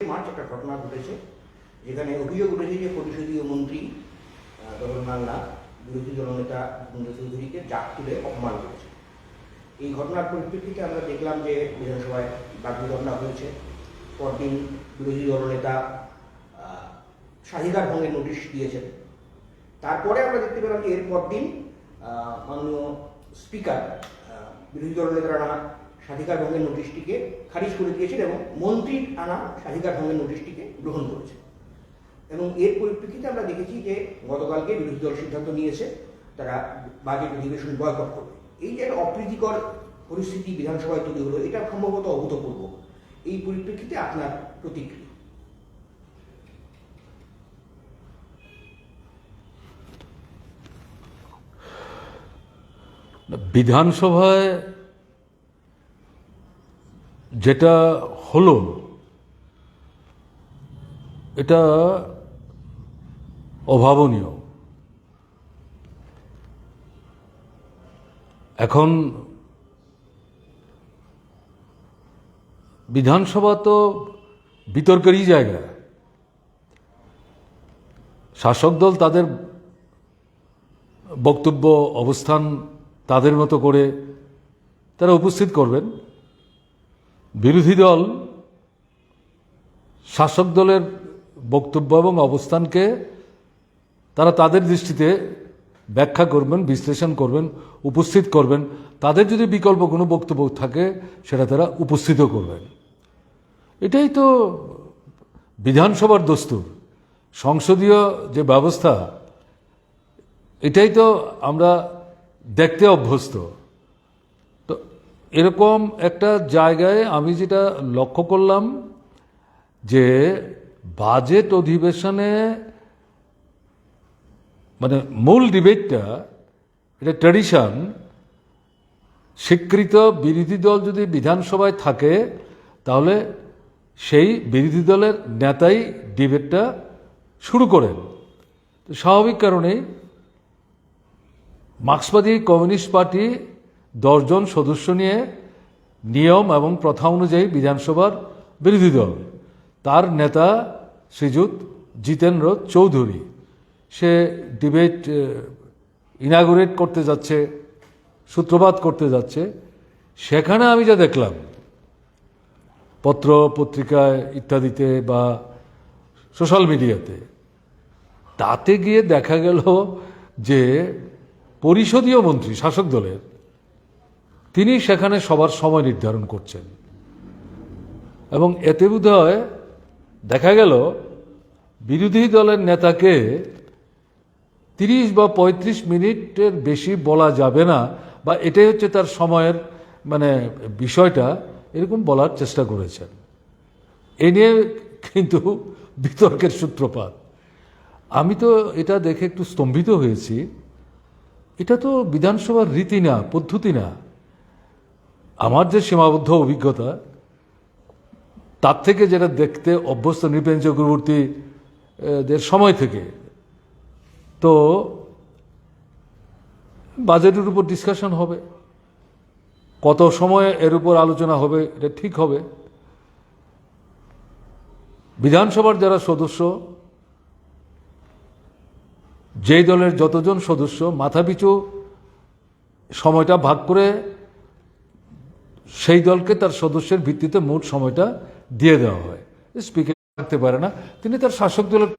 March একটা ঘটনা ঘটেছে। যেখানে অভিযোগ উঠেছে যে পরিষদীয় মন্ত্রী জগন্নাথ নাথ বিরোধী দলনেতা ভূপেন্দ্র চৌধুরীকে জাক তুলে অপমান করেছে। এই ঘটনার পরিপ্রেক্ষিতে আমরা দেখলাম যে বিধানসভায় বাকবিতণ্ডা হয়েছে। পরদিন বিরোধী দলনেতা স্বাধিকার ভঙ্গের নোটিশ দিয়েছেন। তারপরে আমরা দেখতে পেলাম যে এর পরদিন মাননীয় স্পিকার বিরোধী দলনেতারা স্বাধিকার ভঙ্গের নোটিশটিকে খারিজ করে দিয়েছেন এবং মন্ত্রীর আনা স্বাধিকার ভঙ্গের নোটিশটিকে গ্রহণ করেছে এবং এর পরিপ্রেক্ষিতে আমরা দেখেছি যে গতকালকে বিরোধী দল সিদ্ধান্ত নিয়েছে, তারা বাজেট অধিবেশন বয়কট করবে। এই যে একটা অপ্রীতিকর পরিস্থিতি বিধানসভায় তৈরি হলো, এটা সম্ভবত অভূতপূর্ব। এই পরিপ্রেক্ষিতে আপনার প্রতিক্রিয়া? বিধানসভায় যেটা হলো, এটা অভাবনীয়। এখন বিধানসভা তো বিতর্কেরই জায়গা। শাসক দল তাদের বক্তব্য, অবস্থান তাদের মতো করে তারা উপস্থিত করবেন। বিরোধী দল, শাসক দলের বক্তব্য এবং অবস্থানকে তারা তাদের দৃষ্টিতে ব্যাখ্যা করবেন, বিশ্লেষণ করবেন, উপস্থিত করবেন। তাদের যদি বিকল্প কোনো বক্তব্য থাকে, সেটা তারা উপস্থিত করবেন। এটাই তো বিধানসভার দস্তুর। সংসদীয় যে ব্যবস্থা, এটাই তো আমরা দেখতে অভ্যস্ত। এরকম একটা জায়গায় আমি যেটা লক্ষ্য করলাম যে বাজেট অধিবেশনে মানে মূল ডিবেটটা, এটা ট্র্যাডিশন স্বীকৃত বিরোধী দল যদি বিধানসভায় থাকে, তাহলে সেই বিরোধী দলের নেতাই ডিবেটটা শুরু করেন। স্বাভাবিক কারণেই মার্ক্সবাদী কমিউনিস্ট পার্টি দশজন সদস্য নিয়ে নিয়ম এবং প্রথা অনুযায়ী বিধানসভার বিরোধী দল। তার নেতা শ্রীযুত জিতেন্দ্র চৌধুরী। সে ডিবেট ইনাগুরেট করতে যাচ্ছে, সূত্রপাত করতে যাচ্ছে। সেখানে আমি যা দেখলাম, পত্র পত্রিকায় ইত্যাদিতে বা সোশ্যাল মিডিয়াতে, তাতে গিয়ে দেখা গেল যে পরিষদীয় মন্ত্রী, শাসক দলের তিনি সেখানে সবার সময় নির্ধারণ করছেন। এবং এতে বোধ দেখা গেল, বিরোধী দলের নেতাকে তিরিশ বা ৩৫ মিনিটের বেশি বলা যাবে না, বা এটাই হচ্ছে তার সময়ের মানে বিষয়টা, এরকম বলার চেষ্টা করেছেন। এ নিয়ে কিন্তু বিতর্কের সূত্রপাত। আমি তো এটা দেখে একটু স্তম্ভিত হয়েছি। এটা তো বিধানসভার রীতি না, পদ্ধতি না। আমার যে সীমাবদ্ধ অভিজ্ঞতা, তার থেকে যেটা দেখতে অভ্যস্ত নৃপেন চক্রবর্তী দের সময় থেকে, তো বাজেটের উপর ডিসকাশন হবে, কত সময় এর উপর আলোচনা হবে, এটা ঠিক হবে। বিধানসভার যারা সদস্য, যেই দলের যতজন সদস্য, মাথাপিছু সময়টা ভাগ করে সেই দলকে তার সদস্যের ভিত্তিতে মোট সময়টা দিয়ে দেওয়া হয়। স্পিকার থাকতে পারে না, তিনি তার শাসক দলের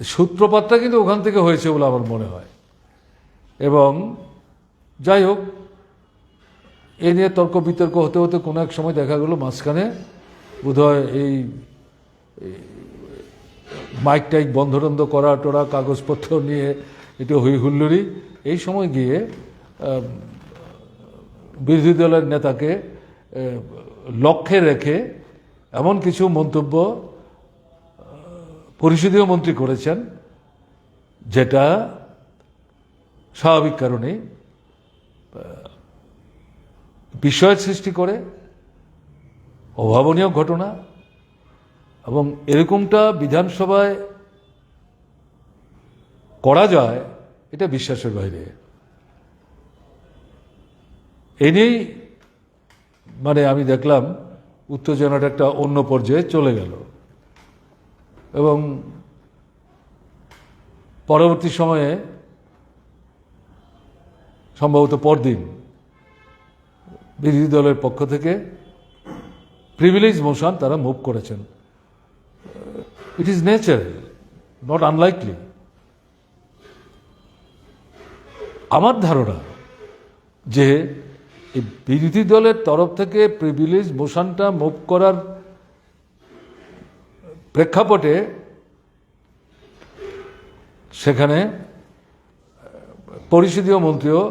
সূত্রপাতটা কিন্তু ওখান থেকে হয়েছে বলে আমার মনে হয়। এবং যাই হোক, এ নিয়ে তর্ক বিতর্ক হতে হতে কোনো এক সময় দেখা গেল মাঝখানে বোধহয় এই মাইক টাইক বন্ধ টন্ধ করা, টোরা, কাগজপত্র নিয়ে একটু হই হুল্লোড়ি এই সময় গিয়ে বিরোধী দলের নেতাকে লক্ষ্যে রেখে এমন কিছু মন্তব্য পরিষদীয় মন্ত্রী করেছেন, যেটা স্বাভাবিক কারণে বিস্ময়ের সৃষ্টি করে, অভাবনীয় ঘটনা, এবং এরকমটা বিধানসভায় করা যায়, এটা বিশ্বাসের বাইরে। এ নিয়েই মানে আমি দেখলাম উত্তেজনাটা একটা অন্য পর্যায়ে চলে গেল। এবং পরবর্তী সময়ে সম্ভবত পরদিন বিরোধী দলের পক্ষ থেকে প্রিভিলেজ মোশন তারা মুভ করেছেন। It is natural not unlikely আমার ধারণা যে এই বিরোধী দলের তরফ থেকে প্রিভিলেজ মোশনটা মুভ করার প্রেক্ষাপটে সেখানে পরিষদীয় মন্ত্রীও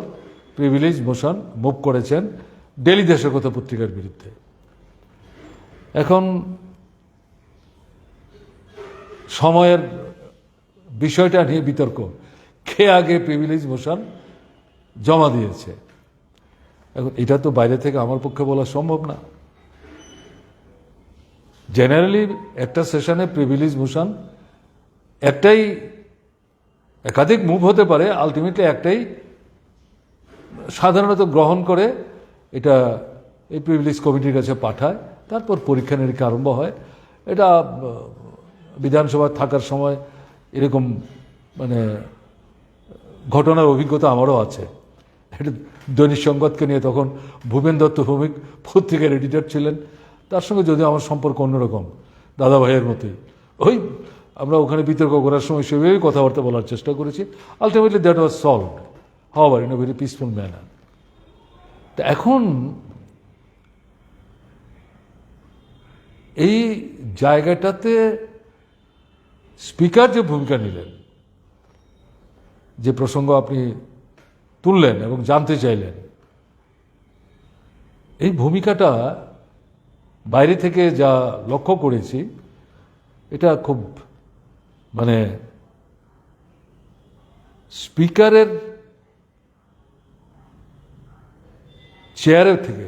প্রিভিলেজ মোশন মুভ করেছেন ডেলি দেশকতা পত্রিকার বিরুদ্ধে। এখন সময়ের বিষয়টা নিয়ে বিতর্ক। কে আগে প্রিভিলেজ মোশন জমা দিয়েছে? এখন এটা তো বাইরে থেকে আমার পক্ষে বলা সম্ভব না। জেনারেলি একটা সেশনে প্রিভিলেজ মোশন, একটাই একাধিক মুভ হতে পারে আলটিমেটলি একটাই সাধারণত গ্রহণ করে, এটা এই প্রিভিলেজ কমিটির কাছে পাঠায়, তারপর পরীক্ষা নিরীক্ষা আরম্ভ হয়। এটা বিধানসভায় থাকার সময় এরকম মানে ঘটনার অভিজ্ঞতা আমারও আছে। এটা দৈনিক সংবাদকে নিয়ে তখন ভূপেন দত্ত ভৌমিক পত্রিকার এডিটর ছিলেন। তার সঙ্গে যদিও আমার সম্পর্ক অন্যরকম দাদা ভাইয়ের মতোই। ওই আমরা ওখানে বিতর্ক করার সময় সেভাবেই কথাবার্তা বলার চেষ্টা করেছি। Ultimately that was solved however in a very peaceful manner তা এখন এই জায়গাটাতে স্পিকার যে ভূমিকা নিলেন, যে প্রসঙ্গ আপনি তুললেন এবং জানতে চাইলেন। এই ভূমিকাটা বাইরে থেকে যা লক্ষ্য করেছি, এটা খুব মানে স্পিকারের চেয়ারের থেকে।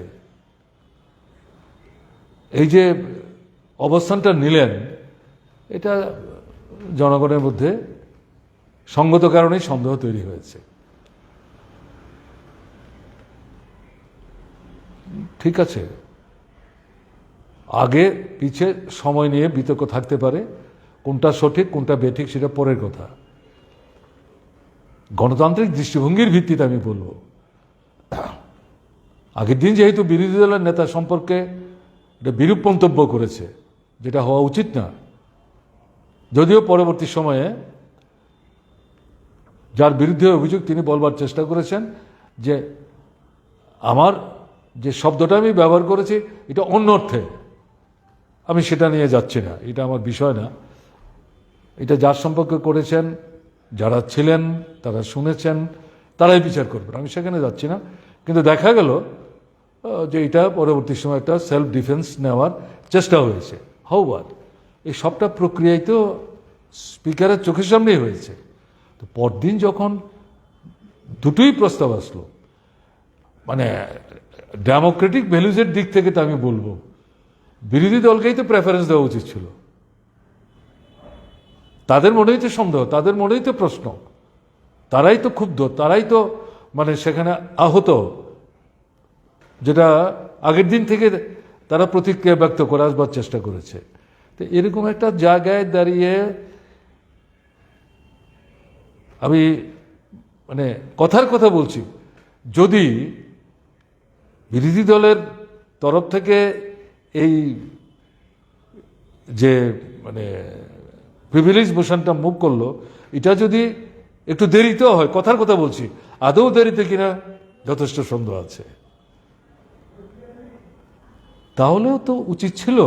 এই যে অবস্থানটা নিলেন, এটা জনগণের মধ্যে সঙ্গত কারণেই সন্দেহ তৈরি হয়েছে। ঠিক আছে। আগে, পিছে সময় নিয়ে বিতর্ক থাকতে পারে, কোনটা সঠিক, কোনটা বেঠিক সেটা পরের কথা। গণতান্ত্রিক দৃষ্টিভঙ্গির ভিত্তিতে আমি বলব। আগের দিন যেহেতু বিরোধী দলের নেতা সম্পর্কে এটা বিরূপ মন্তব্য করেছে, যেটা হওয়া উচিত না। যদিও পরবর্তী সময়ে যার বিরুদ্ধে অভিযোগ তিনি বলবার চেষ্টা করেছেন যে, আমার যে শব্দটা আমি ব্যবহার করেছি, এটা অন্য অর্থে। আমি সেটা নিয়ে যাচ্ছি না, এটা আমার বিষয় না। এটা যার সম্পর্কে করেছেন, যারা ছিলেন, তারা শুনেছেন, তারাই বিচার করবেন আমি সেখানে যাচ্ছি না। কিন্তু দেখা গেল যে এটা পরবর্তী সময় একটা সেলফ ডিফেন্স নেওয়ার চেষ্টা হয়েছে। হাউবার এই সবটা প্রক্রিয়ায় তো স্পিকারের চোখের সামনেই হয়েছে। তো পরদিন যখন দুটোই প্রস্তাব আসলো মানে ডেমোক্রেটিক ভ্যালুজের দিক থেকে তো আমি বলব। বিরোধী দলকেই তো প্রেফারেন্স দেওয়া উচিত ছিল। তাদের মনেই তো সন্দেহ, তাদের মনেই তো প্রশ্ন। তারাই তো ক্ষুব্ধ, তারাই তো মানে সেখানে আহত। যেটা আগের দিন থেকে তারা প্রতিক্রিয়া ব্যক্ত করে, আসবার চেষ্টা করেছে। তো এরকম একটা জায়গায় দাঁড়িয়ে আমি মানে কথার কথা বলছি। যদি বিরোধী দলের তরফ থেকে এই যে মানে প্রিভিলেজ মোশনটা মুভ করল, এটা যদি একটু দেরিতেও হয়, কথার কথা বলছি, আদৌ দেরিতে কিনা যথেষ্ট সন্দেহ আছে। তাহলেও তো উচিত ছিল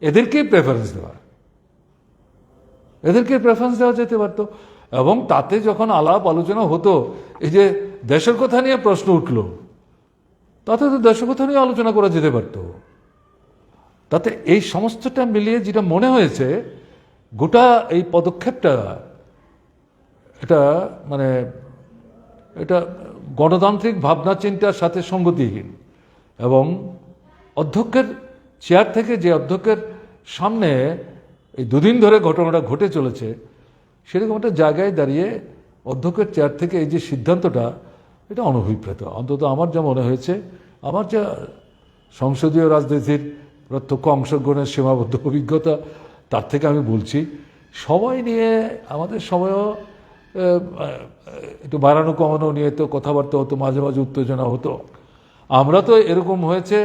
এদেরকেই প্রেফারেন্স দেওয়া। এদেরকে প্রেফারেন্স দেওয়া যেতে পারতো। এবং তাতে যখন আলাপ আলোচনা হতো, এই যে দেশের কথা নিয়ে প্রশ্ন উঠল তাতে তো দেশের কথা নিয়ে আলোচনা করা যেতে পারতো। তাতে এই সমস্তটা মিলিয়ে যেটা মনে হয়েছে, গোটা এই পদক্ষেপটা এটা মানে এটা গণতান্ত্রিক ভাবনা চিন্তার সাথে সঙ্গতিহীন এবং অধ্যক্ষের চেয়ার থেকে যে অধ্যক্ষের সামনে এই দুদিন ধরে ঘটনাটা ঘটে চলেছে, সেরকম একটা জায়গায় দাঁড়িয়ে অধ্যক্ষের চেয়ার থেকে এই যে সিদ্ধান্তটা এটা অনভিপ্রেত অন্তত আমার যা মনে হয়েছে, আমার যা সংসদীয় রাজনীতির প্রত্যক্ষ অংশগ্রহণের সীমাবদ্ধ অভিজ্ঞতা, তার থেকে আমি বলছি সবাই নিয়ে আমাদের সময়ও একটু বাড়ানো কমানো নিয়ে তো কথাবার্তা হতো, মাঝে মাঝে উত্তেজনা হতো। আমরা তো এরকম হয়েছে,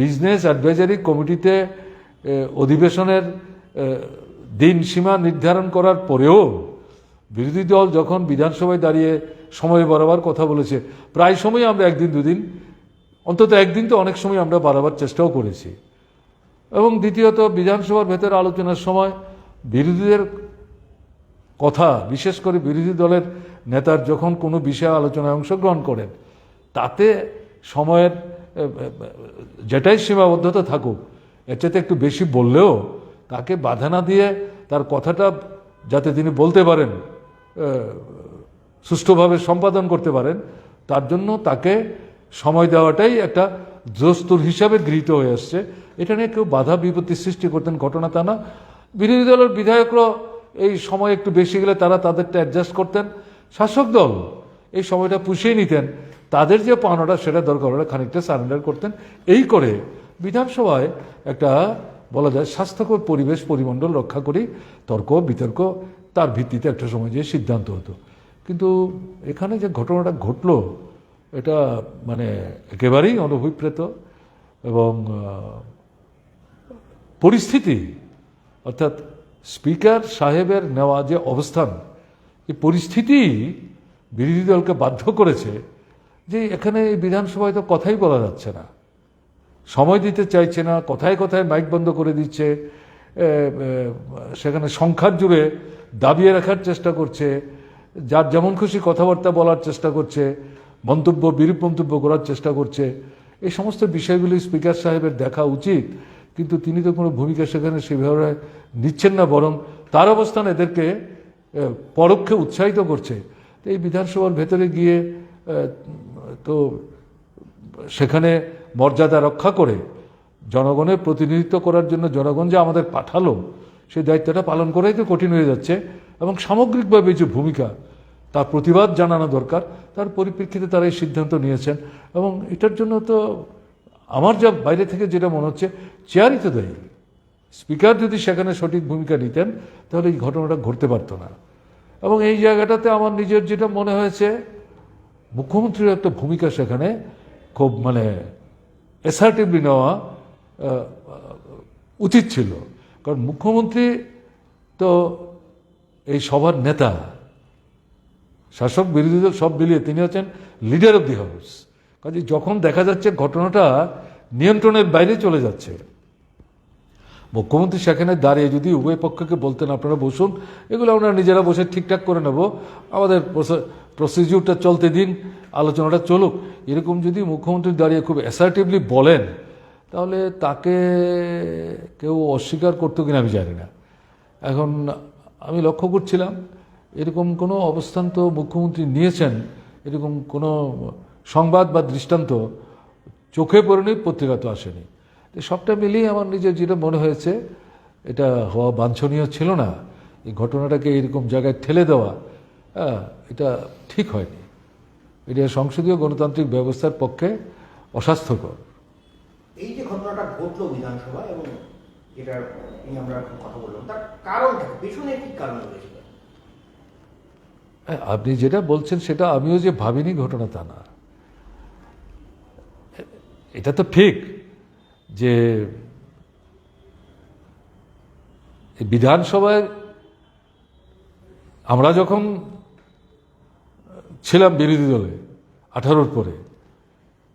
বিজনেস অ্যাডভাইজারি কমিটিতে অধিবেশনের দিন সীমা নির্ধারণ করার পরেও বিরোধী দল যখন বিধানসভায় দাঁড়িয়ে সময় বাড়াবার কথা বলেছে। প্রায় সময় আমরা একদিন, দুদিন, অন্তত একদিন তো অনেক সময় আমরা বাড়াবার চেষ্টাও করেছি। এবং দ্বিতীয়ত, বিধানসভার ভেতরে আলোচনার সময় বিরোধীদের কথা, বিশেষ করে বিরোধী দলের নেতার যখন কোনো বিষয়ে আলোচনায় অংশগ্রহণ করেন, তাতে সময়ের যেটাই সীমাবদ্ধতা থাকুক, এর চাইতে একটু বেশি বললেও তাকে বাধা না দিয়ে তার কথাটা যাতে তিনি বলতে পারেন সুষ্ঠুভাবে সম্পাদন করতে পারেন, তার জন্য তাকে সময় দেওয়াটাই একটা দস্তুর হিসাবে গৃহীত হয়ে আসছে। এটা নিয়ে কেউ বাধা বিপত্তি সৃষ্টি করতেন, ঘটনা তা না। বিরোধী দলের বিধায়করা এই সময় একটু বেশি গেলে তারা তাদেরটা অ্যাডজাস্ট করতেন। শাসক দল এই সময়টা পুষিয়ে নিতেন। তাদের যে পাওনাটা, সেটা দরকার হলে খানিকটা সারেন্ডার করতেন। এই করে বিধানসভায় একটা বলা যায় স্বাস্থ্যকর পরিবেশ পরিমণ্ডল রক্ষা করি, তর্ক বিতর্ক তার ভিত্তিতে একটা সময় যে সিদ্ধান্ত হতো। কিন্তু এখানে যে ঘটনাটা ঘটলো, এটা মানে একেবারেই অনভিপ্রেত এবং পরিস্থিতি, অর্থাৎ স্পিকার সাহেবের নেওয়া যে অবস্থান, এই পরিস্থিতি বিরোধী দলকে বাধ্য করেছে যে এখানে এই বিধানসভায় তো কথাই বলা যাচ্ছে না। সময় দিতে চাইছে না, কথায় কথায় মাইক বন্ধ করে দিচ্ছে সেখানে সংখ্যার জুড়ে দাবিয়ে রাখার চেষ্টা করছে যার যেমন খুশি কথাবার্তা বলার চেষ্টা করছে, মন্তব্য, বিরূপ মন্তব্য করার চেষ্টা করছে, এই সমস্ত বিষয়গুলি স্পিকার সাহেবের দেখা উচিত, কিন্তু তিনি তো কোনো ভূমিকা সেখানে সেভাবে নিচ্ছেন না, বরং তার অবস্থান এদেরকে পরোক্ষে উৎসাহিত করছে। এই বিধানসভার ভেতরে গিয়ে তো সেখানে মর্যাদা রক্ষা করে জনগণের প্রতিনিধিত্ব করার জন্য জনগণ যে আমাদের পাঠালো সেই দায়িত্বটা পালন করাই তো কঠিন হয়ে যাচ্ছে। এবং সামগ্রিকভাবে যে ভূমিকা, তার প্রতিবাদ জানানো দরকার, তার পরিপ্রেক্ষিতে তারা এই সিদ্ধান্ত নিয়েছেন। এবং এটার জন্য তো আমার যা বাইরে থেকে যেটা মনে হচ্ছে চেয়ারই তো দায়ী। স্পিকার যদি সেখানে সঠিক ভূমিকা নিতেন, তাহলে এই ঘটনাটা ঘটতে পারতো না। এবং এই জায়গাটাতে আমার নিজের যেটা মনে হয়েছে, মুখ্যমন্ত্রীর একটা ভূমিকা সেখানে খুব মানে অ্যাসার্টিভলি নেওয়া উচিত ছিল। কারণ মুখ্যমন্ত্রী তো এই সবার নেতা, শাসক বিরোধী দল সব মিলিয়ে তিনি হচ্ছেন লিডার অব দি হাউস কাজে যখন দেখা যাচ্ছে ঘটনাটা নিয়ন্ত্রণের বাইরে চলে যাচ্ছে, মুখ্যমন্ত্রী সেখানে দাঁড়িয়ে যদি উভয় পক্ষকে বলতেন, আপনারা বসুন, এগুলো আমরা নিজেরা বসে ঠিকঠাক করে নেব। আমাদের প্রসিডিউরটা চলতে দিন, আলোচনাটা চলুক। এরকম যদি মুখ্যমন্ত্রী দাঁড়িয়ে খুব অ্যাসার্টিভলি বলেন, তাহলে তাকে কেউ অস্বীকার করতো কিনা আমি জানি না। এখন আমি লক্ষ্য করছিলাম এরকম কোনো অবস্থান তো মুখ্যমন্ত্রী নিয়েছেন এরকম কোনো সংবাদ বা দৃষ্টান্ত চোখে পড়েনি পত্রিকা তো আসেনি। সবটা মিলিয়ে আমার নিজের যেটা মনে হয়েছে এটা হওয়া বাঞ্ছনীয় ছিল না। এই ঘটনাটাকে এরকম জায়গায় ঠেলে দেওয়া হ্যাঁ, এটা ঠিক হয়নি। এটা সংসদীয় গণতান্ত্রিক ব্যবস্থার পক্ষে অস্বাস্থ্যকর। এই যে ঘটনাটা ঘটলো বিধানসভা এবং যেটা নিয়ে আমরা কথা বললাম তার কারণ কি? পেছনে কি কারণ রয়েছে হ্যাঁ, আপনি যেটা বলছেন সেটা আমিও যে ভাবিনি ঘটনা তা না এটা তো ঠিক যে বিধানসভায় আমরা যখন ছিলাম বিরোধী দলে আঠারোর পরে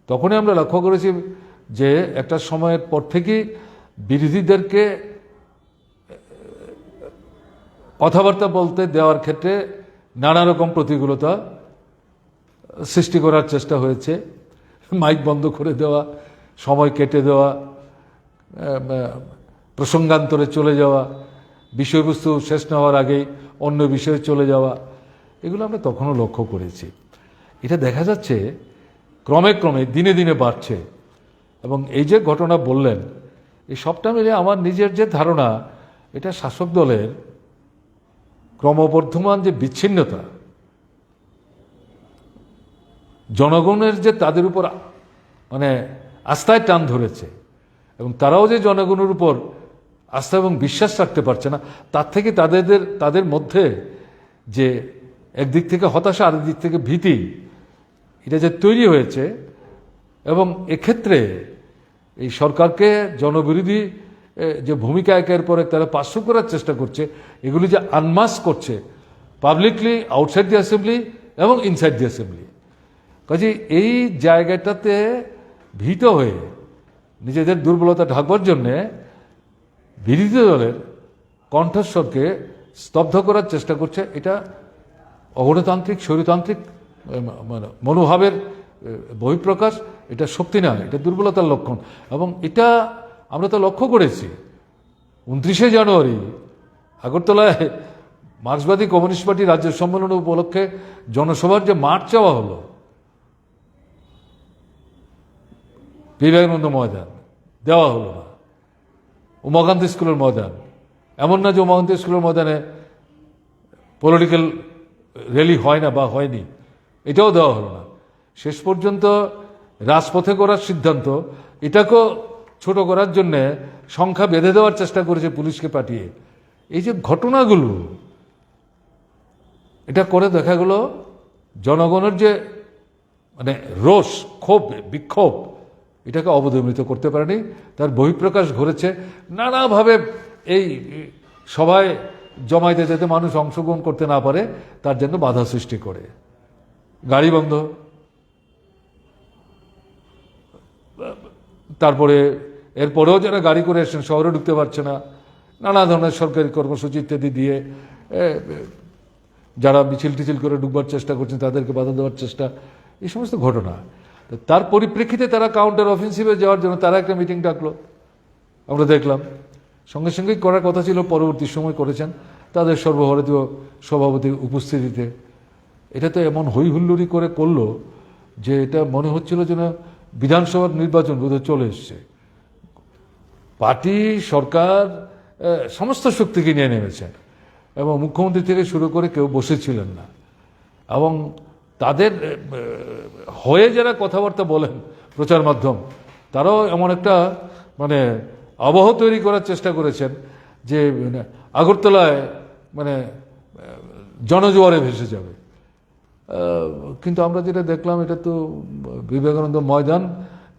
তখনই আমরা লক্ষ্য করেছি যে একটা সময়ের পর থেকে বিরোধীদেরকে কথাবার্তা বলতে দেওয়ার ক্ষেত্রে নানা রকম প্রতিকূলতা সৃষ্টি করার চেষ্টা হয়েছে। মাইক বন্ধ করে দেওয়া, সময় কেটে দেওয়া প্রসঙ্গান্তরে চলে যাওয়া, বিষয়বস্তু শেষ না হওয়ার আগেই অন্য বিষয়ে চলে যাওয়া, এগুলো আমরা তখনও লক্ষ্য করেছি। এটা দেখা যাচ্ছে ক্রমে ক্রমে, দিনে দিনে বাড়ছে এবং এই যে ঘটনা বললেন এই সবটা মিলে আমার নিজের যে ধারণা, এটা শাসক দলের ক্রমবর্ধমান যে বিচ্ছিন্নতা, জনগণের যে তাদের উপর মানে আস্থায় টান ধরেছে এবং তারাও যে জনগণের উপর আস্থা এবং বিশ্বাস রাখতে পারছে না, তার থেকে তাদের তাদের মধ্যে যে একদিক থেকে হতাশা, আরেক দিক থেকে ভীতি, এটা যে তৈরি হয়েছে এবং এক্ষেত্রে এই সরকারকে জনবিরোধী যে ভূমিকা একের পর এক তারা পার্শ্ব করার চেষ্টা করছে, এগুলি যে আনমাস করছে পাবলিকলি আউটসাইড দি অ্যাসেম্বলি এবং ইনসাইড দি অ্যাসেম্বলি কাজে এই জায়গাটাতে ভীত হয়ে নিজেদের দুর্বলতা ঢাকবার জন্যে বিরোধী দলের কণ্ঠস্বরকে স্তব্ধ করার চেষ্টা করছে এটা অগণতান্ত্রিক স্বৈরতান্ত্রিক মানে মনোভাবের বহিঃপ্রকাশ। এটা শক্তি না এটা দুর্বলতার লক্ষণ। এবং এটা আমরা তো লক্ষ্য করেছি। উনত্রিশে জানুয়ারি, আগরতলায় মার্ক্সবাদী কমিউনিস্ট পার্টি রাজ্য সম্মেলন উপলক্ষে জনসভার যে মাঠ চাওয়া হলো বিবেকানন্দ ময়দান, দেওয়া হলো না। উমাকান্ত স্কুলের ময়দান, এমন না যে উমাকান্ত স্কুলের ময়দানে পলিটিক্যাল র্যালি হয় না বা হয়নি, এটাও দেওয়া হলো না। শেষ পর্যন্ত রাজপথে করার সিদ্ধান্ত, এটাকেও ছোট করার জন্যে সংখ্যা বেঁধে দেওয়ার চেষ্টা করেছে পুলিশকে পাঠিয়ে। এই যে ঘটনাগুলো, এটা করে দেখা গেল জনগণের যে মানে রোষ, ক্ষোভ, বিক্ষোভ, এটাকে অবদমিত করতে পারেনি। তার বহিঃপ্রকাশ ঘটেছে। নানাভাবে এই সভায় জমাইতে যেতে মানুষ অংশগ্রহণ করতে না পারে, তার জন্য বাধা সৃষ্টি করে। গাড়ি বন্ধ তারপরে এরপরেও যারা গাড়ি করে এসেছেন, শহরে ঢুকতে পারছে না, নানা ধরনের সরকারি কর্মসূচি ইত্যাদি দিয়ে যারা মিছিল টিছিল করে ঢুকবার চেষ্টা করছেন, তাদেরকে বাধা দেওয়ার চেষ্টা, এই সমস্ত ঘটনা। তার পরিপ্রেক্ষিতে তারা কাউন্টার অফেন্সিভে যাওয়ার জন্য তারা একটা মিটিং ডাকলো। আমরা দেখলাম, সঙ্গে সঙ্গেই করার কথা ছিল, পরবর্তী সময় করেছেন, তাদের সর্বভারতীয় সভাপতির উপস্থিতিতে। এটা তো এমন হুল্লোড়ি করে করল যে এটা মনে হচ্ছিল যেন বিধানসভার নির্বাচন বোধহয় চলে এসছে। পার্টি সরকার সমস্ত শক্তিকে নিয়ে নেমেছে এবং মুখ্যমন্ত্রী থেকে শুরু করে কেউ বসেছিলেন না এবং তাদের হয়ে যারা কথাবার্তা বলেন প্রচার মাধ্যম তারাও এমন একটা মানে আবহ তৈরি করার চেষ্টা করেছেন যে মানে, আগরতলায় মানে জনজোয়ারে ভেসে যাবে। কিন্তু আমরা যেটা দেখলাম, এটা তো বিবেকানন্দ ময়দান,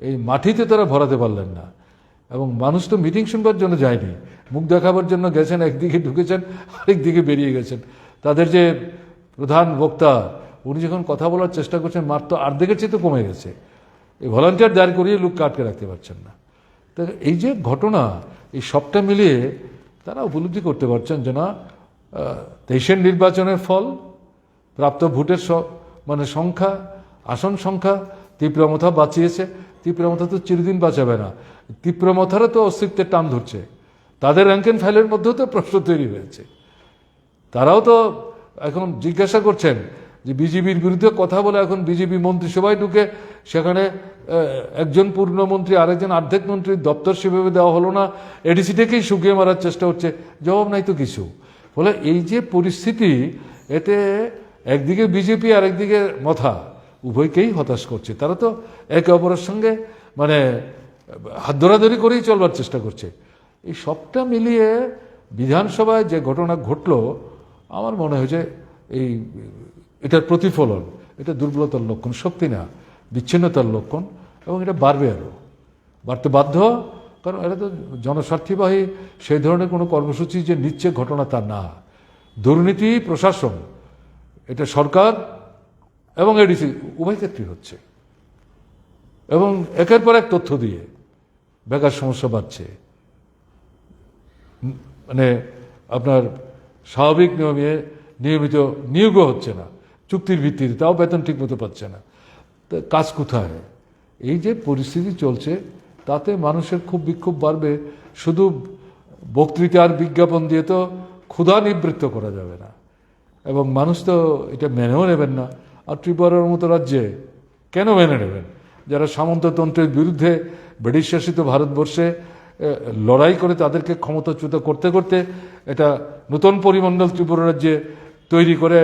এই মাটিতে তারা ভরাতে পারলেন না। এবং মানুষ তো মিটিং শুনবার জন্য যায়নি। মুখ দেখাবার জন্য গেছেন, একদিকে ঢুকেছেন, আরেক দিকে বেরিয়ে গেছেন। তাদের যে প্রধান বক্তা, উনি যখন কথা বলার চেষ্টা করছেন মার তো অর্ধেকের চেয়ে তো কমে গেছে। এই ভলান্টিয়ার দাঁড় করিয়ে লোককে আটকে রাখতে পারছেন না। তো এই যে ঘটনা, এই সবটা মিলিয়ে তারা উপলব্ধি করতে পারছেন যে না দেশের নির্বাচনের ফল প্রাপ্ত ভোটের মানে সংখ্যা, আসন সংখ্যা তীব্রমথা বাঁচিয়েছে। তীব্রমথা তো চিরদিন বাঁচাবে না। তীব্রমথারও তো অস্তিত্বের টান ধরছে। তাদের র্যাঙ্ক অ্যান্ড ফাইলের মধ্যেও তো প্রশ্ন তৈরি হয়েছে। তারাও তো এখন জিজ্ঞাসা করছেন যে বিজেপির বিরুদ্ধে কথা বলে এখন বিজেপি মন্ত্রিসভায় ঢুকে সেখানে একজন পূর্ণমন্ত্রী, আরেকজন অর্ধেক মন্ত্রীর দপ্তর সেভাবে দেওয়া হলো না। এডিসি থেকেই শুকিয়ে মারার চেষ্টা হচ্ছে। জবাব নাই তো কিছু। ফলে এই যে পরিস্থিতি, এতে একদিকে বিজেপি আর একদিকে মথা। উভয়কেই হতাশ করছে। তারা তো একে অপরের সঙ্গে মানে হাত ধরাধরি করেই চলবার চেষ্টা করছে। এই সবটা মিলিয়ে বিধানসভায় যে ঘটনা ঘটলো, আমার মনে হয়েছে এই, এটার প্রতিফলন, এটা দুর্বলতার লক্ষণ, শক্তি না, বিচ্ছিন্নতার লক্ষণ, এবং এটা বাড়বে আরও। বাড়তে বাধ্য, কারণ এটা তো জনস্বার্থীবাহী, সেই ধরনের কোনো কর্মসূচি যে নিচ্ছে ঘটনা তা না। দুর্নীতি, প্রশাসন এটা সরকার এবং এডিসি উভয় ক্ষেত্রেই হচ্ছে। এবং একের পর এক তথ্য দিয়ে বেকার সমস্যা বাড়ছে। মানে আপনার স্বাভাবিক নিয়মে নিয়মিত নিয়োগও হচ্ছে না, চুক্তির ভিত্তিতে, তাও বেতন ঠিক মতো পাচ্ছে না। তা কাজ কোথায়? এই যে পরিস্থিতি চলছে, তাতে মানুষের খুব বিক্ষোভ বাড়বে। শুধু বক্তৃতার বিজ্ঞাপন দিয়ে তো ক্ষুধা নিবৃত্ত করা যাবে না। এবং মানুষ তো এটা মেনেও নেবেন না। আর ত্রিপুরার মতো রাজ্যে কেন মেনে নেবেন? যারা সামন্ততন্ত্রের বিরুদ্ধে ব্রিটিশ শাসিত ভারতবর্ষে লড়াই করে তাদেরকে ক্ষমতাচ্যুত করতে করতে এটা নতুন পরিমণ্ডল ত্রিপুরা রাজ্যে তৈরি করে,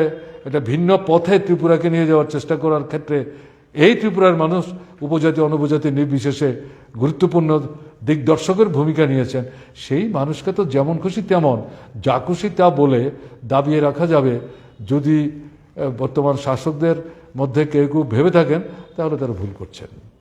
এটা ভিন্ন পথে ত্রিপুরাকে নিয়ে যাওয়ার চেষ্টা করার ক্ষেত্রে এই ত্রিপুরার মানুষ উপজাতি অনুপজাতি নির্বিশেষে গুরুত্বপূর্ণ দিগদর্শকের ভূমিকা নিয়েছেন। সেই মানুষকে তো যেমন খুশি তেমন। যা খুশি তা বলে দাবিয়ে রাখা যাবে। যদি বর্তমান শাসকদের মধ্যে কেউ কেউ ভেবে থাকেন, তাহলে তারা ভুল করছেন।